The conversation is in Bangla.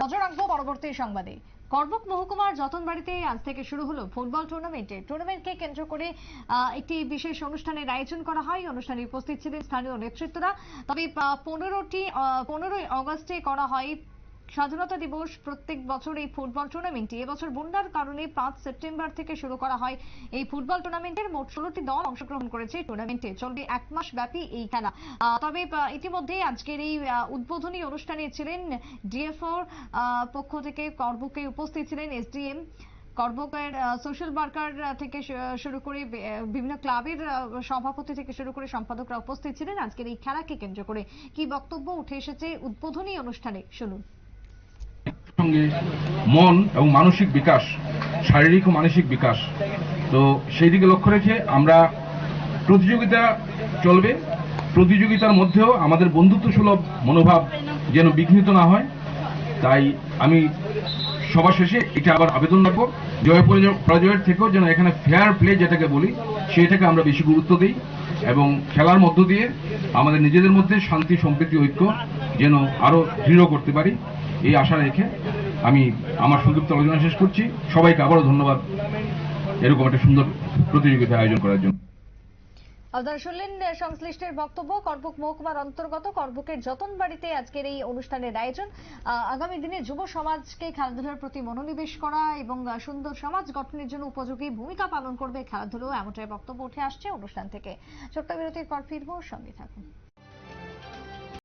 নজর রাখব পরবর্তী সংবাদে। করবুক মহকুমার যতনবাড়িতে আজ থেকে শুরু হলো ফুটবল টুর্নামেন্টে টুর্নামেন্টকে কেন্দ্র করে একটি বিশেষ অনুষ্ঠানের আয়োজন করা হয়। অনুষ্ঠানে উপস্থিত ছিলেন স্থানীয় নেতৃত্বরা। তবে পনেরোটি পনেরোই অগস্টে করা হয় স্বাধীনতা দিবস প্রত্যেক বছর এই ফুটবল টুর্নামেন্টটি এবছর বন্যার কারণে পাঁচ সেপ্টেম্বর থেকে শুরু করা হয়। এই ফুটবল টুর্নামেন্টের মোট ষোলোটি দল অংশগ্রহণ করেছে টুর্নামেন্টে চলবে এক মাস ব্যাপী এই খেলা। তবে ইতিমধ্যে আজকের এই উদ্বোধনী অনুষ্ঠানে ছিলেন ডিএফওর পক্ষ থেকে করবুকে উপস্থিত ছিলেন এসডিএম। করবকের সোশ্যাল ওয়ার্কার থেকে শুরু করে বিভিন্ন ক্লাবের সভাপতি থেকে শুরু করে সম্পাদকরা উপস্থিত ছিলেন। আজকের এই খেলাকে কেন্দ্র করে কি বক্তব্য উঠে এসেছে উদ্বোধনী অনুষ্ঠানে? শুনুন। সঙ্গে মন এবং মানসিক বিকাশ, শারীরিক ও মানসিক বিকাশ। তো সেই দিকে লক্ষ্য রেখে আমরা প্রতিযোগিতা চলবে। প্রতিযোগিতার মধ্যেও আমাদের বন্ধুত্ব সুলভ মনোভাব যেন বিঘ্নিত না হয়। তাই আমি সবার শেষে এটা আবার আবেদন রাখব। জয় পরাজয়- পরাজয়ের থেকেও যেন এখানে ফেয়ার প্লে যেটাকে বলি, সেটাকে আমরা বেশি গুরুত্ব দিই এবং খেলার মধ্য দিয়ে আমাদের নিজেদের মধ্যে শান্তি, সম্প্রীতি, ঐক্য যেন আরও দৃঢ় করতে পারি। এই আশা রেখে আমি আমার সংক্ষিপ্ত আলোচনা শেষ করছি। সবাইকে আবারও ধন্যবাদ এরকম একটা সুন্দর প্রতিযোগিতা আয়োজন করার জন্য। আপনারা শুনলেন, সংশ্লিষ্টের বক্তব্য, করবুক মহকুমার অন্তর্গত, করবুকের যতন বাড়িতে আজকের এই অনুষ্ঠানের আয়োজন। আগামী দিনে যুব সমাজকে খেলাধুলার প্রতি মনোনিবেশ করা এবং সুন্দর সমাজ গঠনের জন্য উপযোগী ভূমিকা পালন করবে খেলাধুলো, এমনটাই বক্তব্য উঠে আসছে অনুষ্ঠান থেকে। ছোট্ট বিরতির পর ফিরবো, সঙ্গে থাকুন।